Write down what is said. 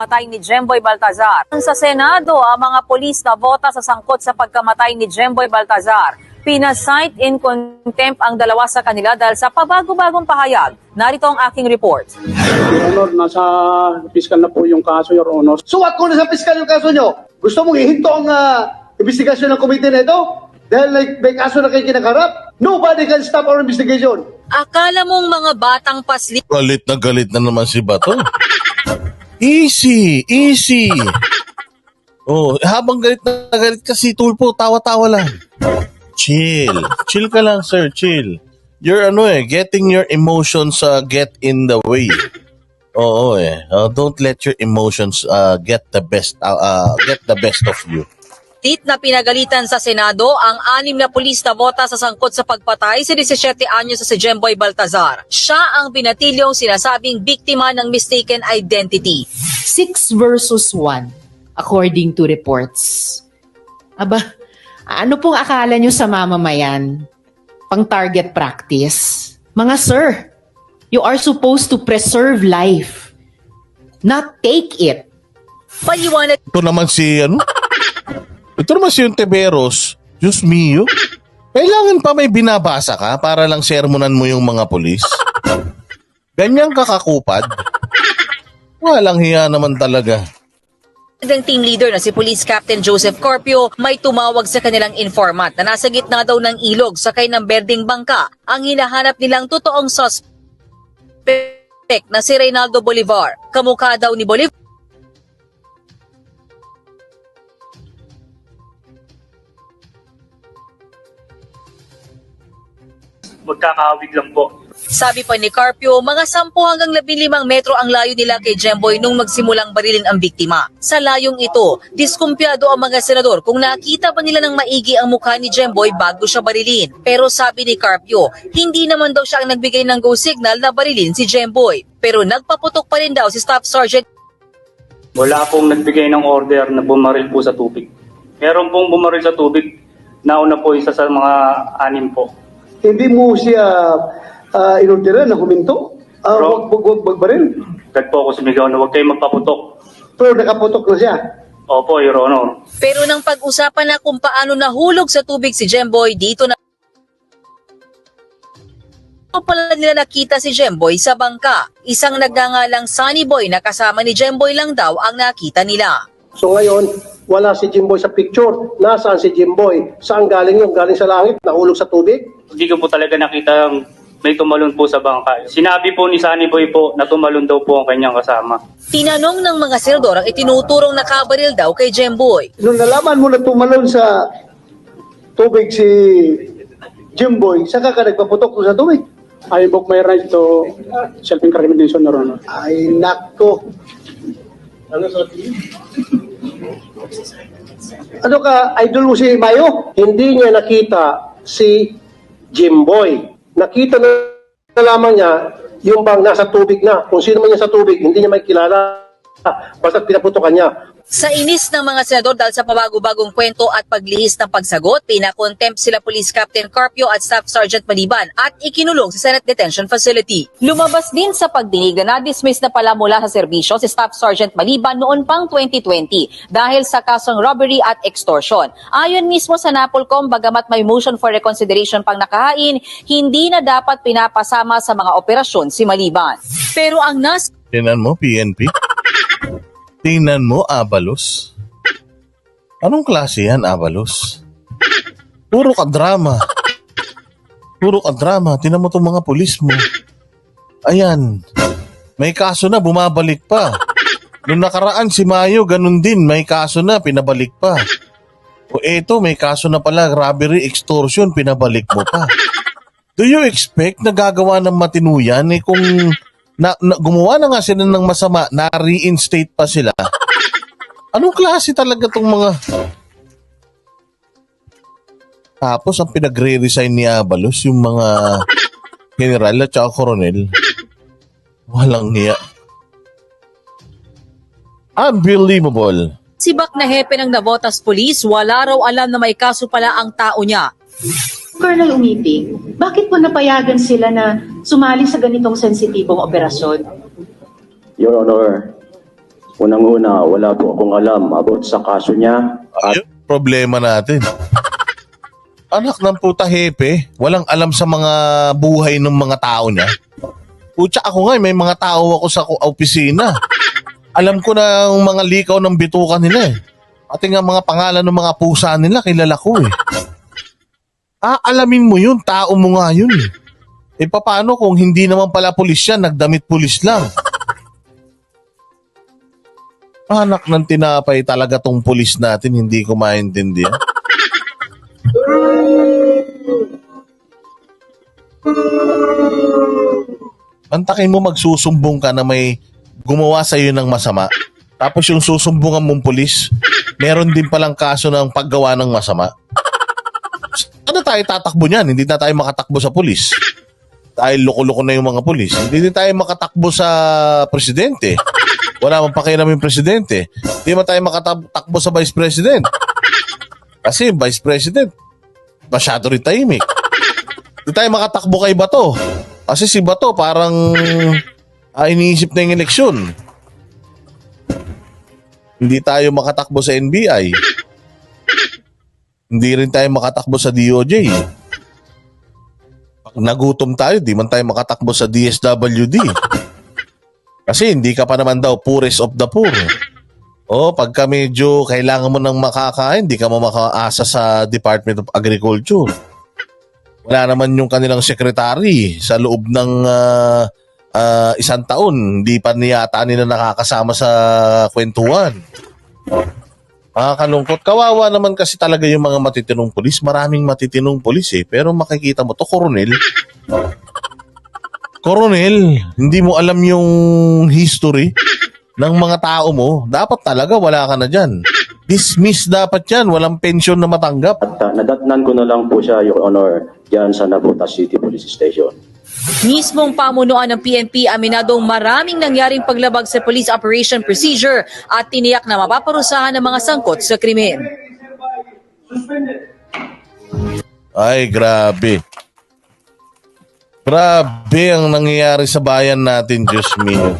Matay ni Jemboy Baltazar. Sa Senado, ang mga polis na bota sa sangkot sa pagkamatay ni Jemboy Baltazar. Pinasight in contempt ang dalawa sa kanila dahil sa pabago-bagong pahayag. Narito ang aking report. Your Honor, nasa piskal na po yung kaso, Your Honor. Suwat ko na sa piskal yung kaso nyo. Gusto mong ihinto ang ah, investigasyon ng komite na ito? Dahil like, may kaso na kayo kinakarap? Nobody can stop our investigation. Akala mong mga batang pasli Galit na galit na naman si Bato. easy, easy. Oh, habang galit na galit ka si Tulpo, tawa-tawa lang. Chill. Chill ka lang, sir. Chill. You're ano eh, getting your emotions uh, get in the way. Oo eh. Uh, don't let your emotions uh, get the best uh, uh, get the best of you. Tit na pinagalitan sa Senado ang anim na pulis na bota sa sangkot sa pagpatay si 17 anyos sa si Jemboy Baltazar. Siya ang binatilyong sinasabing biktima ng mistaken identity. 6 versus 1 according to reports. Aba, ano pong akala nyo sa mamamayan? Pang target practice? Mga sir, you are supposed to preserve life, not take it. Paliwanag Ito naman si ano? Ito naman si Ontiveros. Diyos mio. Kailangan pa may binabasa ka para lang sermonan mo yung mga polis. Ganyang kakakupad. Walang hiya naman talaga. ng team leader na si Police Captain Joseph Corpio may tumawag sa kanilang informant na nasa gitna daw ng ilog sakay ng berding bangka ang hinahanap nilang totoong suspect na si Reynaldo Bolivar. Kamukha daw ni Bolivar Magkakahawig lang po. Sabi pa ni Carpio, mga 10 hanggang 15 metro ang layo nila kay Jemboy nung magsimulang barilin ang biktima. Sa layong ito, diskumpiyado ang mga senador kung nakita ba nila ng maigi ang mukha ni Jemboy bago siya barilin. Pero sabi ni Carpio, hindi naman daw siya ang nagbigay ng go signal na barilin si Jemboy. Pero nagpaputok pa rin daw si Staff Sergeant Wala pong nagbigay ng order na bumaril po sa tubig. Meron pong bumaril sa tubig. Nauna po isa sa mga anim po. Hindi mo siya uh, inorderan na huminto? Uh, Bro. wag, wag, wag, magbaril. Agad po ako sumigaw na huwag kayong magpaputok. Pero nakaputok na siya. Opo, Your Honor. Pero nang pag-usapan na kung paano nahulog sa tubig si Jemboy, dito na Ito pala nila nakita si Jemboy sa bangka. Isang nagngangalang Sunny Boy na kasama ni Jemboy lang daw ang nakita nila. So ngayon, wala si Jimboy sa picture. Nasaan si Jimboy? Saan galing yun? Galing sa langit? Nahulog sa tubig? Hindi ko po talaga nakita yung may tumalon po sa bangka. Sinabi po ni Sunny Boy po na tumalon daw po ang kanyang kasama. Tinanong ng mga senador ang itinuturong nakabaril daw kay Jemboy. Nung nalaman mo na tumalon sa tubig si Jimboy, saka ka nagpaputok sa tubig? I invoke my right to self-incrimination, Your Honor. Ay, nako. Ano ka, idol mo si Mayo? Hindi niya nakita si Jimboy. Nakita na, na lamang niya yung bang nasa tubig na. Kung sino man niya sa tubig, hindi niya may kilala. Basta pinaputokan niya. Sa inis ng mga senador dahil sa pabago-bagong kwento at paglihis ng pagsagot, pinakontempt sila Police Captain Carpio at Staff Sergeant Maliban at ikinulong sa Senate Detention Facility. Lumabas din sa pagdinig na na-dismiss na pala mula sa serbisyo si Staff Sergeant Maliban noon pang 2020 dahil sa kasong robbery at extortion. Ayon mismo sa Napolcom, bagamat may motion for reconsideration pang nakahain, hindi na dapat pinapasama sa mga operasyon si Maliban. Pero ang nas Tingnan mo, PNP. Tingnan mo, Abalos. Anong klase yan, Abalos? Puro ka drama. Puro ka drama. Tingnan mo itong mga pulis mo. Ayan. May kaso na, bumabalik pa. Nung nakaraan si Mayo, ganun din. May kaso na, pinabalik pa. O eto, may kaso na pala, robbery, extortion, pinabalik mo pa. Do you expect na gagawa ng matino yan eh kung na, na, gumawa na nga sila ng masama, na-reinstate pa sila. Anong klase talaga tong mga... Tapos ang pinagre-resign ni Abalos, yung mga general at saka koronel. Walang hiya. Unbelievable. Sibak na hepe ng Navotas Police, wala raw alam na may kaso pala ang tao niya. Colonel Umiping, bakit po napayagan sila na sumali sa ganitong sensitibong operasyon? Your Honor, Unang-una, wala po akong alam about sa kaso niya. At Yun, problema natin. Anak ng puta hepe, walang alam sa mga buhay ng mga tao niya. Putya ako nga, may mga tao ako sa opisina. Alam ko na ang mga likaw ng bituka nila eh. Pati nga mga pangalan ng mga pusa nila, kilala ko eh. Ah, alamin mo yun, tao mo nga yun. Eh paano kung hindi naman pala pulis yan, nagdamit pulis lang? Anak ng tinapay talaga tong pulis natin, hindi ko maintindihan. Antakin mo magsusumbong ka na may gumawa sa iyo ng masama. Tapos yung susumbungan mong pulis, meron din palang kaso ng paggawa ng masama. Ano tayo tatakbo niyan? Hindi na tayo makatakbo sa pulis. Dahil loko-loko na yung mga pulis. Hindi din tayo makatakbo sa presidente. Wala man pakialam yung presidente. Hindi man tayo makatakbo sa vice president. Kasi yung vice president, masyado rin tahimik. Hindi tayo makatakbo kay Bato. Kasi si Bato parang ah, iniisip na yung eleksyon. Hindi tayo makatakbo sa NBI. Hindi rin tayo makatakbo sa DOJ. Pag nagutom tayo, di man tayo makatakbo sa DSWD. Kasi hindi ka pa naman daw poorest of the poor. O, pagka medyo kailangan mo ng makakain, di ka mo makaasa sa Department of Agriculture. Wala naman yung kanilang secretary sa loob ng ah, ah, isang taon. Hindi pa niyata nila nakakasama sa kwentuhan. Makakalungkot. Kawawa naman kasi talaga yung mga matitinong pulis. Maraming matitinong pulis eh. Pero makikita mo to, koronel. Koronel, hindi mo alam yung history ng mga tao mo. Dapat talaga wala ka na dyan. Dismiss dapat yan. Walang pension na matanggap. uh, nadatnan ko na lang po siya, Your Honor, dyan sa Nabutas City Police Station. Mismong pamunuan ng PNP aminadong maraming nangyaring paglabag sa police operation procedure at tiniyak na mapaparusahan ng mga sangkot sa krimen. Ay, grabe. Grabe ang nangyayari sa bayan natin, Diyos mio.